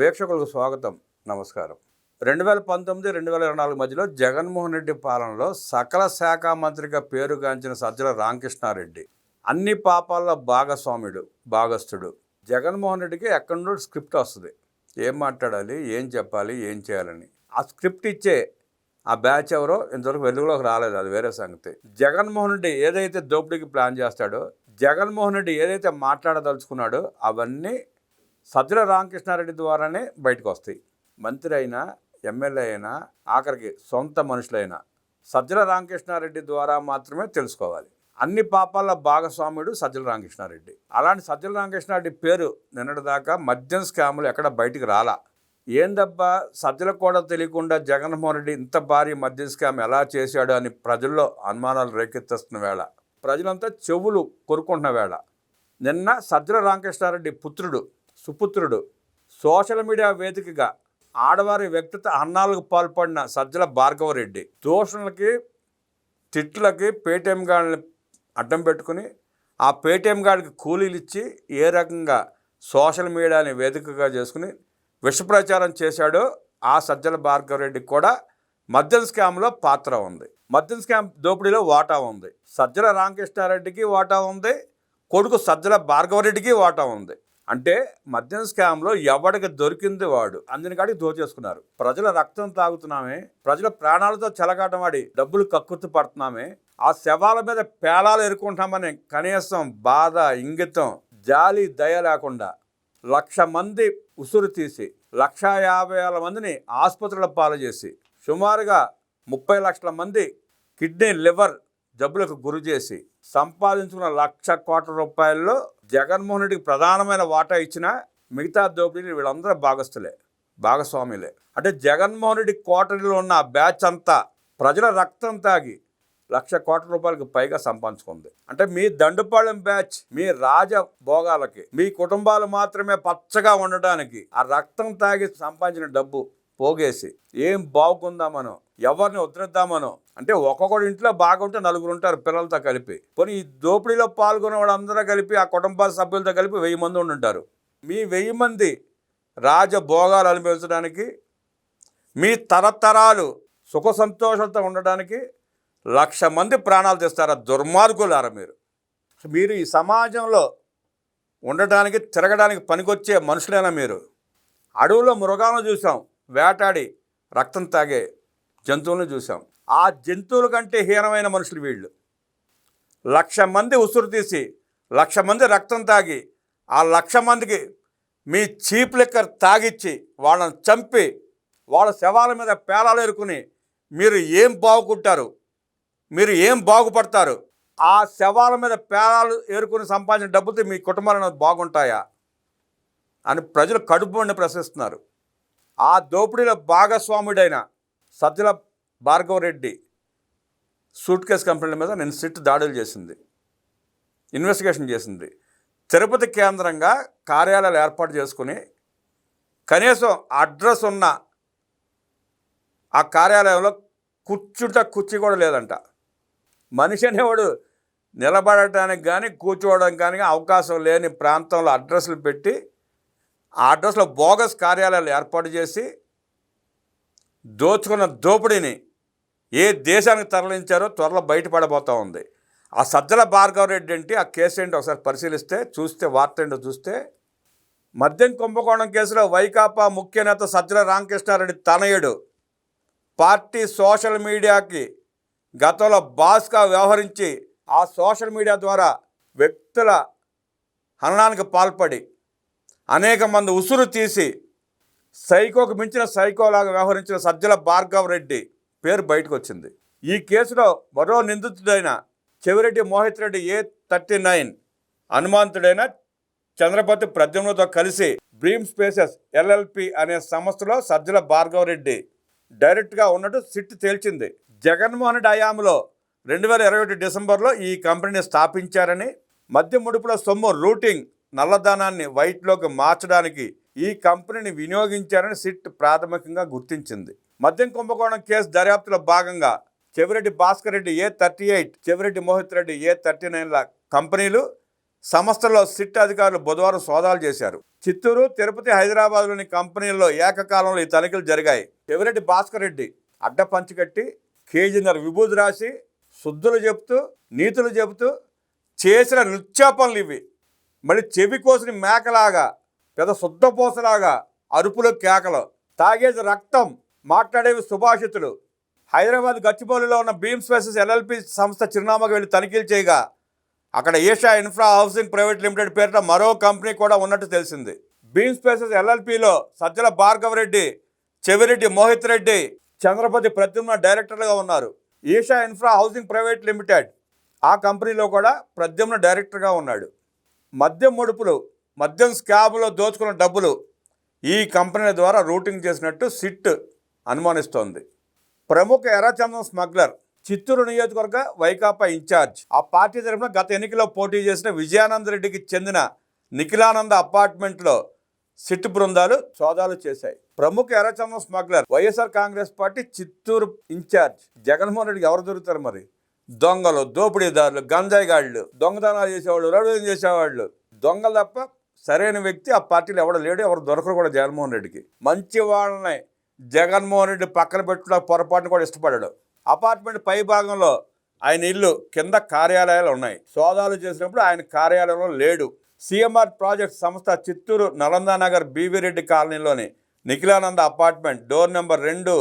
వీక్షకులకు స్వాగతం. నమస్కారం. రెండు వేల పంతొమ్మిది రెండు వేల ఇరవై నాలుగు మధ్యలో జగన్మోహన్ రెడ్డి పాలనలో సకల శాఖ మంత్రిగా పేరుగాంచిన సజ్జల రామకృష్ణారెడ్డి అన్ని పాపాల్లో భాగస్వాముడు భాగస్థుడు. జగన్మోహన్ రెడ్డికి ఎక్కడి నుండి స్క్రిప్ట్ వస్తుంది? ఏం మాట్లాడాలి? ఏం చెప్పాలి? ఏం చేయాలని? ఆ స్క్రిప్ట్ ఇచ్చే ఆ బ్యాచ్ ఎవరో ఇంతవరకు వెలుగులోకి రాలేదు అది వేరే సంగతి. జగన్మోహన్ రెడ్డి ఏదైతే దోపిడీకి ప్లాన్ చేస్తాడో జగన్మోహన్ రెడ్డి ఏదైతే మాట్లాడదలుచుకున్నాడో అవన్నీ సజ్జల రామకృష్ణారెడ్డి ద్వారానే బయటకు వస్తాయి మంత్రి అయినా ఎమ్మెల్యే అయినా ఆఖరికి సొంత మనుషులైనా సజ్జల రామకృష్ణారెడ్డి ద్వారా మాత్రమే తెలుసుకోవాలి. అన్ని పాపాల భాగస్వాముడు సజ్జల రామకృష్ణారెడ్డి. అలాంటి సజ్జల రామకృష్ణారెడ్డి పేరు నిన్నటిదాకా మద్యం స్కాములు ఎక్కడ బయటికి రాలా? ఏందబ్బా? సజ్జలకు కూడా తెలియకుండా జగన్మోహన్ రెడ్డి ఇంత భారీ మద్యం స్కామ్ ఎలా చేశాడు అని ప్రజల్లో అనుమానాలు రేకెత్తిస్తున్న వేళ. ప్రజలంతా చెవులు కొరుకుంటున్న వేళ. నిన్న సజ్జల రామకృష్ణారెడ్డి పుత్రుడు సుపుత్రుడు. సోషల్ మీడియా వేదికగా ఆడవారి వ్యక్తిత్వ అన్నాలకు పాల్పడిన సజ్జల భార్గవరెడ్డి. దోషణలకి తిట్లకి పేటీఎం గాడిని అడ్డం పెట్టుకుని ఆ పేటీఎం గాడికి కూలీలు ఇచ్చి ఏ రకంగా సోషల్ మీడియాని వేదికగా చేసుకుని విషప్రచారం చేశాడో ఆ సజ్జల భార్గవరెడ్డికి కూడా మద్యం స్కామ్లో పాత్ర ఉంది. మద్యం స్కామ్ దోపిడీలో వాటా ఉంది. సజ్జల రామకృష్ణారెడ్డికి వాటా ఉంది. కొడుకు సజ్జల భార్గవరెడ్డికి వాటా ఉంది. అంటే మద్యం స్కామ్లో ఎవడికి దొరికింది వాడు? అందిని కాడికి దోచేసుకున్నారు ప్రజల రక్తం తాగుతున్నామే ప్రజల ప్రాణాలతో చెలగాటమాడి డబ్బులు కక్కుర్తి పడుతున్నామే ఆ శవాల మీద పేలాలు ఎరుకుంటామని కనీసం బాధ ఇంగితం జాలి దయ లేకుండా లక్ష మంది ఉసురు తీసి లక్ష యాభై వేల మందిని ఆసుపత్రుల పాలు చేసి సుమారుగా ముప్పై లక్షల మంది కిడ్నీ లివర్ జబ్బులకు గురి చేసి సంపాదించుకున్న లక్ష కోట్ల రూపాయల్లో జగన్మోహన్ రెడ్డికి ప్రధానమైన వాటా ఇచ్చిన మిగతా దోపిడీలు వీళ్ళందరూ భాగస్తులే భాగస్వాములే. అంటే జగన్మోహన్ రెడ్డి కోటరీలో ఉన్న ఆ బ్యాచ్ అంతా ప్రజల రక్తం తాగి లక్ష కోట్ల రూపాయలకు పైగా సంపాదించుకుంది. అంటే మీ దండుపాళెం బ్యాచ్ మీ రాజ భోగాలకి మీ కుటుంబాలు మాత్రమే పచ్చగా ఉండడానికి ఆ రక్తం తాగి సంపాదించిన డబ్బు పోగేసి ఏం బాగుందామనో ఎవరిని ఉద్ధరిద్దామనో అంటే ఒక్కొక్కడి ఇంట్లో బాగుంటే నలుగురు ఉంటారు పిల్లలతో కలిపి. పోనీ ఈ దోపిడీలో పాల్గొనే వాళ్ళందరూ కలిపి ఆ కుటుంబ సభ్యులతో కలిపి వెయ్యి మంది ఉండుంటారు మీ వెయ్యి మంది రాజభోగాలు అనుభవించడానికి మీ తరతరాలు సుఖ సంతోషంతో ఉండడానికి లక్ష మంది ప్రాణాలు తెస్తారా దుర్మార్గులారా మీరు? మీరు ఈ సమాజంలో ఉండటానికి తిరగడానికి పనికొచ్చే మనుషులైనా మీరు. అడవులో మృగాలను చూసాం. వేటాడి రక్తం తాగే జంతువులను చూసాం ఆ జంతువుల కంటే హీనమైన మనుషులు వీళ్ళు. లక్ష మంది ఉసురు తీసి లక్ష మంది రక్తం తాగి ఆ లక్ష మందికి మీ చీప్ లిక్కర్ తాగిచ్చి వాళ్ళని చంపి వాళ్ళ శవాల మీద పేలాలు ఎరుకుని మీరు ఏం బాగుకుంటారు? మీరు ఏం బాగుపడతారు? ఆ శవాల మీద పేలాలు ఏరుకుని సంపాదించిన డబ్బుతో మీ కుటుంబాలను బాగుంటాయా? అని ప్రజలు కడుపు ప్రశ్నిస్తున్నారు. ఆ దోపిడీలో భాగస్వాముడైన సజ్జల భార్గవ రెడ్డి సూట్ కేస్ కంపెనీల మీద నేను సిట్ దాడులు చేసింది. ఇన్వెస్టిగేషన్ చేసింది. తిరుపతి కేంద్రంగా కార్యాలయాలు ఏర్పాటు చేసుకుని కనీసం అడ్రస్ ఉన్న ఆ కార్యాలయంలో కూర్చుంట కుర్చీ కూడా లేదంట. మనిషి అనేవాడు నిలబడటానికి కానీ కూర్చోవడానికి కానీ అవకాశం లేని ప్రాంతంలో అడ్రస్లు పెట్టి ఆ అడ్రస్లో బోగస్ కార్యాలయాలు ఏర్పాటు చేసి దోచుకున్న దోపిడీని ఏ దేశానికి తరలించారో త్వరలో బయటపడబోతూ ఉంది. ఆ సజ్జల భార్గవ రెడ్డి ఏంటి? ఆ కేసు ఏంటో? ఒకసారి పరిశీలిస్తే చూస్తే వార్త ఏంటో చూస్తే మద్యం కుంభకోణం కేసులో వైకాపా ముఖ్య నేత సజ్జల రామకృష్ణారెడ్డి తనయుడు పార్టీ సోషల్ మీడియాకి గతంలో బాస్గా వ్యవహరించి ఆ సోషల్ మీడియా ద్వారా వ్యక్తుల హననానికి పాల్పడి అనేక మంది ఉసురు తీసి సైకోకు మించిన సైకోలాగా వ్యవహరించిన సజ్జల భార్గవ్ రెడ్డి పేరు బయటకు వచ్చింది ఈ కేసులో మరో నిందితుడైన Chevireddy Mohith Reddy A thirty nine అనుమానితుడైన Chandrapathi ప్రద్యుమ్నతో కలిసి బ్రీమ్ స్పేసెస్ ఎల్ఎల్పి అనే సంస్థలో సజ్జల భార్గవ్ రెడ్డి డైరెక్ట్గా ఉన్నట్టు సిట్ తేల్చింది. జగన్మోహన్ రెడ్డి హయాంలో రెండు వేల ఇరవై ఒకటి డిసెంబర్లో ఈ కంపెనీని స్థాపించారని మద్య ముడుపుల సొమ్ము రూటింగ్ నల్లధనాన్ని వైట్లోకి మార్చడానికి ఈ కంపెనీని వినియోగించారని సిట్ ప్రాథమికంగా గుర్తించింది. మద్యం కుంభకోణం కేసు దర్యాప్తులో భాగంగా Chevireddy Bhaskar Reddy A thirty eight Chevireddy Mohith Reddy A thirty నైన్ల కంపెనీలు సంస్థలో సిట్ అధికారులు బుధవారం సోదాలు చేశారు. చిత్తూరు తిరుపతి హైదరాబాద్లోని కంపెనీల్లో ఏకకాలంలో ఈ తనిఖీలు జరిగాయి. చెవిరెడ్డి భాస్కర్ రెడ్డి అడ్డ పంచికట్టి కేజీన్నర విభూతి రాసి శుద్ధులు చెబుతూ నీతులు చెబుతూ చేసిన నృత్యాపనలు ఇవి. మళ్ళీ చెవి కోసిన మేకలాగా పెద్ద శుద్ధపోసలాగా అరుపులు కేకలు తాగేది రక్తం మాట్లాడేవి సుభాషితులు. హైదరాబాద్ గచ్చిబౌలిలో ఉన్న బీమ్ స్పేసెస్ ఎల్ఎల్పి సంస్థ చిరునామాకు వెళ్ళి తనిఖీలు చేయగా అక్కడ Asia Infra Housing Private Limited పేరిట మరో కంపెనీ కూడా ఉన్నట్టు తెలిసింది. బీమ్ స్పేసెస్ ఎల్ఎల్పిలో సజ్జల భార్గవరెడ్డి చెవిరెడ్డి మోహిత్ రెడ్డి చంద్రపతి ప్రద్యుమ్న డైరెక్టర్గా ఉన్నారు. Asia Infra Housing Private Limited ఆ కంపెనీలో కూడా ప్రద్యుమ్న డైరెక్టర్గా ఉన్నాడు. మద్యం ముడుపులు మద్యం స్కాబ్లో దోచుకున్న డబ్బులు ఈ కంపెనీల ద్వారా రూటింగ్ చేసినట్టు సిట్ అనుమానిస్తోంది. ప్రముఖ ఎర్రచందం స్మగ్లర్ చిత్తూరు నియోజకవర్గ వైకాపా ఇన్ఛార్జ్ ఆ పార్టీ తరఫున గత ఎన్నికలో పోటీ చేసిన విజయానంద రెడ్డికి చెందిన నిఖిలానంద అపార్ట్మెంట్లో సిట్ బృందాలు సోదాలు చేశాయి. ప్రముఖ ఎర్రచందం smuggler YSR Congress party Chittoor incharge Jaganmohan రెడ్డికి ఎవరు దొరుకుతారు మరి? దొంగలు దోపిడీదారులు గంజాయిగాళ్ళు దొంగతనాలు చేసేవాళ్ళు రౌడీలు చేసేవాళ్ళు. దొంగలు తప్ప సరైన వ్యక్తి ఆ పార్టీలో ఎవడు లేడు ఎవరు దొరకరు కూడా జగన్మోహన్ రెడ్డికి. మంచి వాళ్ళని జగన్మోహన్ రెడ్డి పక్కన పెట్టుకున్న పొరపాటును కూడా ఇష్టపడాడు. అపార్ట్మెంట్ పై భాగంలో ఆయన ఇల్లు కింద కార్యాలయాలు ఉన్నాయి. సోదాలు చేసినప్పుడు ఆయన కార్యాలయంలో లేడు. సిఎంఆర్ ప్రాజెక్ట్ సంస్థ చిత్తూరు నలందా నగర్ బీవీ రెడ్డి కాలనీలోని నిఖిలానంద అపార్ట్మెంట్ డోర్ నెంబర్ రెండు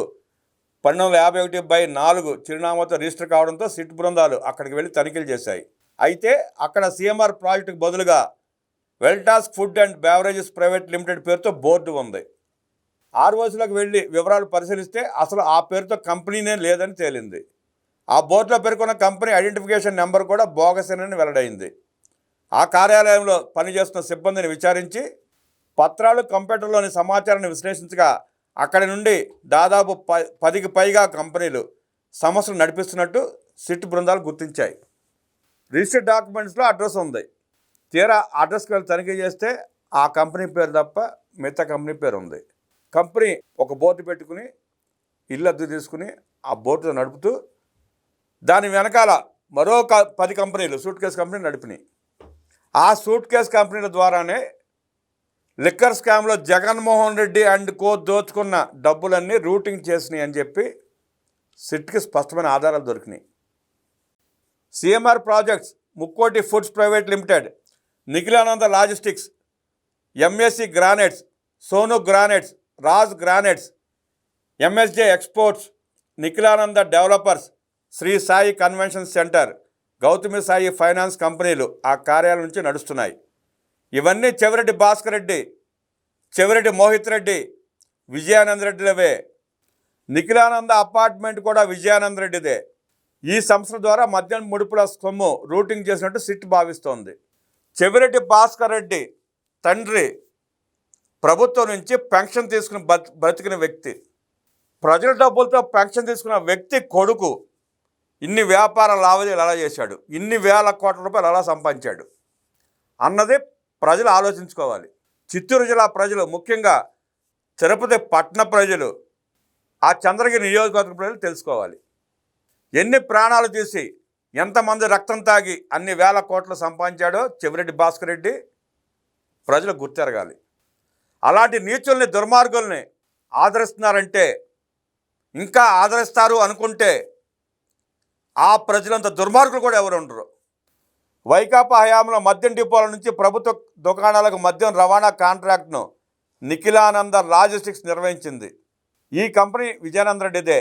పన్నెండు యాభై ఒకటి బై నాలుగు చిరునామాతో రిజిస్టర్ కావడంతో సిట్ బృందాలు అక్కడికి వెళ్ళి తనిఖీలు చేశాయి. అయితే అక్కడ సీఎంఆర్ ప్రాజెక్టుకు బదులుగా Veltas Food and Beverages Private Limited పేరుతో బోర్డు ఉంది. ఆర్ఓసీలకు వెళ్ళి వివరాలు పరిశీలిస్తే అసలు ఆ పేరుతో కంపెనీనే లేదని తేలింది. ఆ బోర్డులో పేర్కొన్న కంపెనీ ఐడెంటిఫికేషన్ నెంబర్ కూడా బోగసేనని వెల్లడైంది. ఆ కార్యాలయంలో పనిచేస్తున్న సిబ్బందిని విచారించి పత్రాలు కంప్యూటర్లోని సమాచారాన్ని విశ్లేషించగా అక్కడి నుండి దాదాపు ప పదికి పైగా కంపెనీలు సమస్యలు నడిపిస్తున్నట్టు సిట్ బృందాలు గుర్తించాయి. రిజిస్టర్డ్ డాక్యుమెంట్స్లో అడ్రస్ ఉంది. తీరా అడ్రస్కి వెళ్ళి తనిఖీ చేస్తే ఆ కంపెనీ పేరు తప్ప మిగతా కంపెనీ పేరు ఉంది. కంపెనీ ఒక బోర్డు పెట్టుకుని ఇల్లు అద్దె తీసుకుని ఆ బోర్డు నడుపుతూ దాని వెనకాల మరో క- పది కంపెనీలు సూట్ కేస్ కంపెనీలు నడిపినాయి. ఆ సూట్ కేస్ కంపెనీల ద్వారానే లిక్కర్ స్కామ్లో జగన్మోహన్ రెడ్డి అండ్ కో దోచుకున్న డబ్బులన్నీ రూటింగ్ చేసినాయి అని చెప్పి సిట్కి స్పష్టమైన ఆధారాలు దొరికినాయి. CMR Projects Mukkoti Foods Private Limited Nikhilananda Logistics MSC Granites Sonu Granites Raj Granites MSJ Exports Nikhilananda Developers Sri Sai Convention Centre Gautami Sai Finance కంపెనీలు ఆ కార్యాలయం నుంచి నడుస్తున్నాయి. ఇవన్నీ చెవిరెడ్డి భాస్కర్ రెడ్డి చెవిరెడ్డి మోహిత్ రెడ్డి విజయానంద రెడ్డిలవే. నిఖిలానంద అపార్ట్మెంట్ కూడా విజయానంద రెడ్డిదే. ఈ సంస్థ ద్వారా మద్యం ముడుపుల సొమ్ము రూటింగ్ చేసినట్టు సిట్ భావిస్తోంది. చెవిరెడ్డి భాస్కర్ రెడ్డి తండ్రి ప్రభుత్వం నుంచి పెన్షన్ తీసుకుని బ్రతికిన వ్యక్తి. ప్రజల డబ్బులతో పెన్షన్ తీసుకున్న వ్యక్తి కొడుకు ఇన్ని వ్యాపార లావాదేవీలు అలా చేశాడు? ఇన్ని వేల కోట్ల రూపాయలు అలా సంపాదించాడు? అన్నది ప్రజలు ఆలోచించుకోవాలి. చిత్తూరు జిల్లా ప్రజలు ముఖ్యంగా తిరుపతి పట్టణ ప్రజలు ఆ చంద్రగిరి నియోజకవర్గ ప్రజలు తెలుసుకోవాలి. ఎన్ని ప్రాణాలు తీసి ఎంతమంది రక్తం తాగి అన్ని వేల కోట్లు సంపాదించాడో చెవిరెడ్డి భాస్కర్ రెడ్డి ప్రజలు గుర్తెరగాలి. అలాంటి నీచుల్ని దుర్మార్గుల్ని ఆదరిస్తున్నారంటే ఇంకా ఆదరిస్తారు అనుకుంటే ఆ ప్రజలంత దుర్మార్గులు కూడా ఎవరు ఉండరు వైకాపా హయాంలో మద్యం డిపోల నుంచి ప్రభుత్వ దుకాణాలకు మద్యం రవాణా కాంట్రాక్ట్ను నిఖిలానంద లాజిస్టిక్స్ నిర్వహించింది. ఈ కంపెనీ విజయానంద రెడ్డిదే.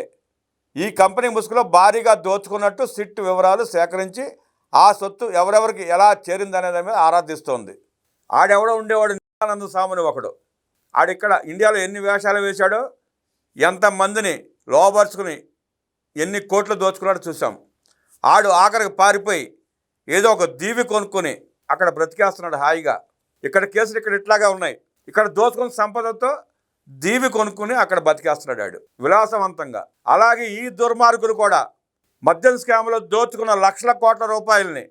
ఈ కంపెనీ ముసుగులో భారీగా దోచుకున్నట్టు సిట్ వివరాలు సేకరించి ఆ సొత్తు ఎవరెవరికి ఎలా చేరిందనే దాని మీద ఆరాధిస్తోంది ఆడెవడో ఉండేవాడు నిఖిలానంద స్వామిని ఒకడు. ఆడిక్కడ ఇండియాలో ఎన్ని వేషాలు వేశాడో ఎంతమందిని లోబర్చుకుని ఎన్ని కోట్లు దోచుకున్నాడో చూసాం ఆడు ఆఖరికి పారిపోయి ఏదో ఒక దీవి కొనుక్కొని అక్కడ బ్రతికేస్తున్నాడు హాయిగా. ఇక్కడ కేసులు ఇక్కడ ఇట్లాగా ఉన్నాయి. ఇక్కడ దోచుకున్న సంపదతో దీవి కొనుక్కుని అక్కడ బతికేస్తున్నాడు ఆడు. విలాసవంతంగా. అలాగే ఈ దుర్మార్గులు కూడా మద్యం స్కామ్లో దోచుకున్న లక్షల కోట్ల రూపాయలని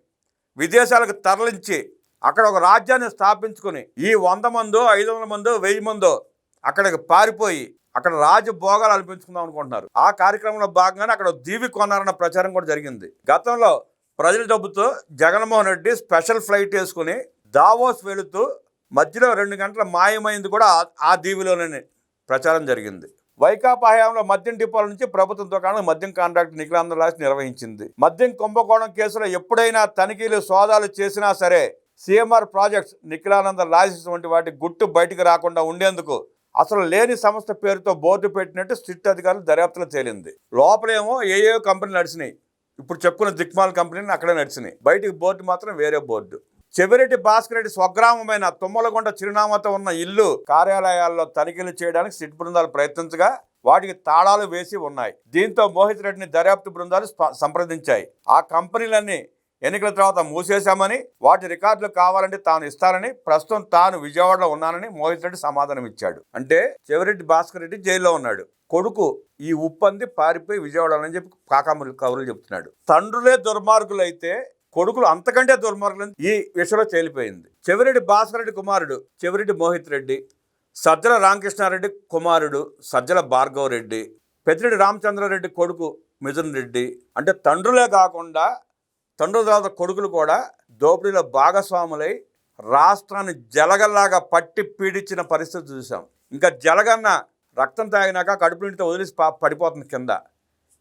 విదేశాలకు తరలించి అక్కడ ఒక రాజ్యాన్ని స్థాపించుకుని ఈ వంద మందో ఐదు వందల మందో వెయ్యి మందో అక్కడికి పారిపోయి అక్కడ రాజభోగాలు అనిపించుకుందాం అనుకుంటున్నారు. ఆ కార్యక్రమంలో భాగంగానే అక్కడ దీవి కొన్నారన్న ప్రచారం కూడా జరిగింది. గతంలో ప్రజల డబ్బుతో జగన్మోహన్ రెడ్డి స్పెషల్ ఫ్లైట్ వేసుకుని దావోస్ వెళుతూ మధ్యలో రెండు గంటల మాయమైంది కూడా ఆ- దీవిలోనే ప్రచారం జరిగింది. వైకాపా హయాంలో మద్యం డిపోల నుంచి ప్రభుత్వం దుకాణం మద్యం కాంట్రాక్ట్ నిఖిలాంధ్ర రాసి నిర్వహించింది. మద్యం కుంభకోణం కేసులో ఎప్పుడైనా తనిఖీలు సోదాలు చేసినా సరే సీఎంఆర్ ప్రాజెక్ట్స్ నిఖిలానంద లాయసెన్స్ వంటి వాటి గుట్టు బయటికి రాకుండా ఉండేందుకు అసలు లేని సంస్థ పేరుతో బోర్డు పెట్టినట్టు స్ట్రిక్ట్ అధికారులు దర్యాప్తులో తేలింది. లోపలేమో ఏ ఏ కంపెనీలు నడిచినాయి. ఇప్పుడు చెప్పుకున్న దిక్మాల్ కంపెనీని అక్కడే నడిచినాయి. బయటికి బోర్డు మాత్రం వేరే బోర్డు. చెవిరెడ్డి భాస్కర్ రెడ్డి స్వగ్రామమైన తుమ్మలగొండ చిరునామాతో ఉన్న ఇల్లు కార్యాలయాల్లో తనిఖీలు చేయడానికి సిట్ బృందాలు ప్రయత్నించగా వాటికి తాళాలు వేసి ఉన్నాయి. దీంతో మోహిత్ రెడ్డిని దర్యాప్తు బృందాలు స్ప- సంప్రదించాయి. ఆ కంపెనీలన్నీ ఎన్నికల తర్వాత మూసేశామని వాటి రికార్డులు కావాలంటే తాను ఇస్తానని ప్రస్తుతం తాను విజయవాడలో ఉన్నానని మోహిత్ రెడ్డి సమాధానం ఇచ్చాడు. అంటే చెవిరెడ్డి భాస్కర్ రెడ్డి జైల్లో ఉన్నాడు. కొడుకు ఈ ఉప్పంది పారిపోయి విజయవాడ అని చెప్పి కాకామూరి కవులు చెప్తున్నాడు. తండ్రులే దుర్మార్గులైతే కొడుకులు అంతకంటే దుర్మార్గులు ఈ విషయంలో తేలిపోయింది. చెవిరెడ్డి భాస్కర్ రెడ్డి కుమారుడు చెవిరెడ్డి మోహిత్ రెడ్డి సజ్జల రామకృష్ణారెడ్డి కుమారుడు సజ్జల భార్గవ రెడ్డి పెద్దిరెడ్డి రామచంద్రారెడ్డి కొడుకు మిథున్ రెడ్డి అంటే తండ్రులే కాకుండా తండ్రుల తర్వాత కొడుకులు కూడా దోపిడీలో భాగస్వాములై రాష్ట్రాన్ని జలగల్లాగా పట్టి పీడించిన పరిస్థితి చూసాం ఇంకా జలగన్న రక్తం తాగినాక కడుపు నిండితో వదిలేసి పడిపోతుంది కింద.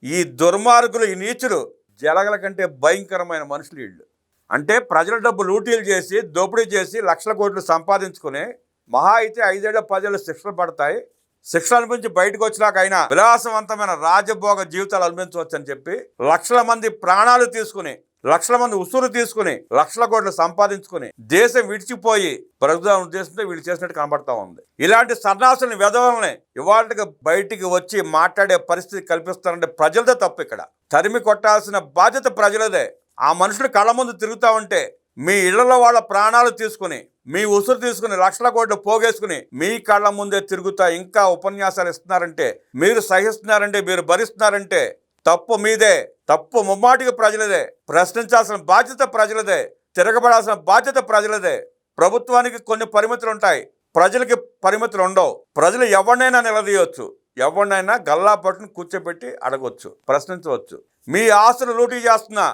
ఈ దుర్మార్గులు ఈ నీచులు జలగల కంటే భయంకరమైన మనుషులు వీళ్ళు. అంటే ప్రజల డబ్బు లూటీలు చేసి దోపిడీ చేసి లక్షల కోట్లు సంపాదించుకుని మహా అయితే ఐదేళ్ళ పదేళ్ళు శిక్షలు పడతాయి. శిక్షలు అనిపించి బయటకు వచ్చినాకైనా అయినా విలాసవంతమైన రాజభోగ జీవితాలు అనుభవించవచ్చు అని చెప్పి లక్షల మంది ప్రాణాలు తీసుకుని లక్షల మంది ఉసురు తీసుకుని లక్షల కోట్లు సంపాదించుకుని దేశం విడిచిపోయి ప్రజల ఉద్దేశంతో వీళ్ళు చేసినట్టు కనబడతా ఉంది. ఇలాంటి సన్నాసుల్ని విధవల్ని ఇవాళకి బయటికి వచ్చి మాట్లాడే పరిస్థితి కల్పిస్తారంటే ప్రజలదే తప్పు ఇక్కడ. తరిమి కొట్టాల్సిన బాధ్యత ప్రజలదే. ఆ మనుషులు కళ్ళ ముందు తిరుగుతా ఉంటే మీ ఇళ్ళలో వాళ్ళ ప్రాణాలు తీసుకుని మీ ఉసురు తీసుకుని లక్షల కోట్లు పోగేసుకుని మీ కళ్ళ ముందే తిరుగుతా ఇంకా ఉపన్యాసాలు ఇస్తున్నారంటే మీరు సహిస్తున్నారంటే మీరు భరిస్తున్నారంటే తప్పు మీదే. తప్పు ముమ్మాటికి ప్రజలదే. ప్రశ్నించాల్సిన బాధ్యత ప్రజలదే. తిరగబడాల్సిన బాధ్యత ప్రజలదే. ప్రభుత్వానికి కొన్ని పరిమితులు ఉంటాయి ప్రజలకి పరిమితులు ఉండవు ప్రజలు ఎవరినైనా నిలదీయవచ్చు ఎవరినైనా గల్లా పట్టును కూర్చోబెట్టి అడగవచ్చు ప్రశ్నించవచ్చు. మీ ఆస్తులు లూటీ చేస్తున్నా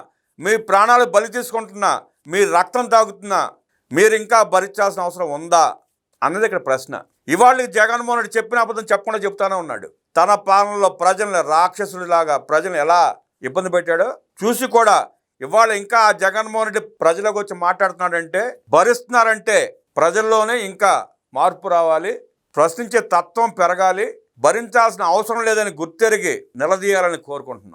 మీ ప్రాణాలు బలి తీసుకుంటున్నా మీ రక్తం తాగుతున్నా మీరు ఇంకా భరించాల్సిన అవసరం ఉందా? అన్నది ఇక్కడ ప్రశ్న. ఇవాళ జగన్మోహన్ రెడ్డి చెప్పిన అబద్ధం చెప్పకుండా చెప్తానే ఉన్నాడు. తన పాలనలో ప్రజలను రాక్షసుడిలాగా ప్రజలు ఎలా ఇబ్బంది పెట్టాడో చూసి కూడా ఇవాళ ఇంకా ఆ జగన్మోహన్ రెడ్డి ప్రజలకు వచ్చి మాట్లాడుతున్నాడంటే భరిస్తున్నారంటే ప్రజల్లోనే ఇంకా మార్పు రావాలి ప్రశ్నించే తత్వం పెరగాలి భరించాల్సిన అవసరం లేదని గుర్తెరిగి నిలదీయాలని కోరుకుంటున్నాం.